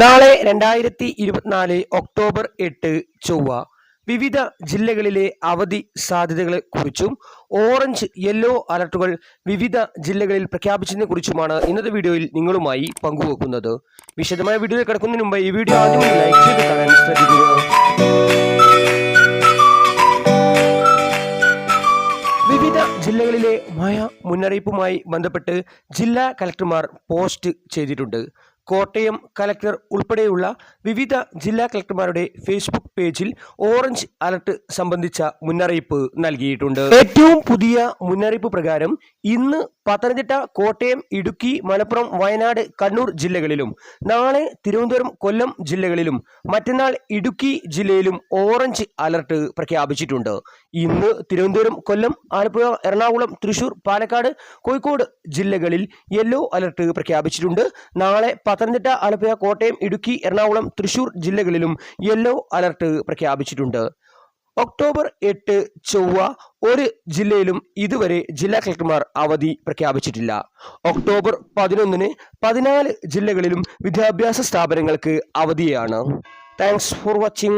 നാളെ രണ്ടായിരത്തി ഇരുപത്തിനാല് ഒക്ടോബർ എട്ട് ചൊവ്വ വിവിധ ജില്ലകളിലെ അവധി സാധ്യതകളെ കുറിച്ചും ഓറഞ്ച് യെല്ലോ അലർട്ടുകൾ വിവിധ ജില്ലകളിൽ പ്രഖ്യാപിച്ചതിനെ കുറിച്ചുമാണ് ഇന്നത്തെ വീഡിയോയിൽ നിങ്ങളുമായി പങ്കുവെക്കുന്നത്. വിശദമായ വീഡിയോയിൽ കിടക്കുന്നതിന് മുമ്പ് ഈ വീഡിയോ ആദ്യം ലൈക്ക് ചെയ്ത് കാണാൻ ശ്രദ്ധിക്കുക. വിവിധ ജില്ലകളിലെ മഴ മുന്നറിയിപ്പുമായി ബന്ധപ്പെട്ട് ജില്ലാ കലക്ടർമാർ പോസ്റ്റ് ചെയ്തിട്ടുണ്ട്. കോട്ടയം കലക്ടർ ഉൾപ്പെടെയുള്ള വിവിധ ജില്ലാ കലക്ടർമാരുടെ ഫേസ്ബുക്ക് പേജിൽ ഓറഞ്ച് അലർട്ട് സംബന്ധിച്ച മുന്നറിയിപ്പ് നൽകിയിട്ടുണ്ട്. ഏറ്റവും പുതിയ മുന്നറിയിപ്പ് പ്രകാരം ഇന്ന് പത്തനംതിട്ട കോട്ടയം ഇടുക്കി മലപ്പുറം വയനാട് കണ്ണൂർ ജില്ലകളിലും നാളെ തിരുവനന്തപുരം കൊല്ലം ജില്ലകളിലും മറ്റന്നാൾ ഇടുക്കി ജില്ലയിലും ഓറഞ്ച് അലർട്ട് പ്രഖ്യാപിച്ചിട്ടുണ്ട്. ഇന്ന് തിരുവനന്തപുരം കൊല്ലം ആലപ്പുഴ എറണാകുളം തൃശൂർ പാലക്കാട് കോഴിക്കോട് ജില്ലകളിൽ യെല്ലോ അലർട്ട് പ്രഖ്യാപിച്ചിട്ടുണ്ട്. നാളെ പത്തനംതിട്ട ആലപ്പുഴ കോട്ടയം ഇടുക്കി എറണാകുളം തൃശൂർ ജില്ലകളിലും യെല്ലോ അലർട്ട് പ്രഖ്യാപിച്ചിട്ടുണ്ട്. ഒക്ടോബർ എട്ട് ചൊവ്വ ഒരു ജില്ലയിലും ഇതുവരെ ജില്ലാ കളക്ടർമാർ അവധി പ്രഖ്യാപിച്ചിട്ടില്ല. ഒക്ടോബർ പതിനൊന്നിന് പതിനാല് ജില്ലകളിലും വിദ്യാഭ്യാസ സ്ഥാപനങ്ങൾക്ക് അവധിയാണ്. Thanks for watching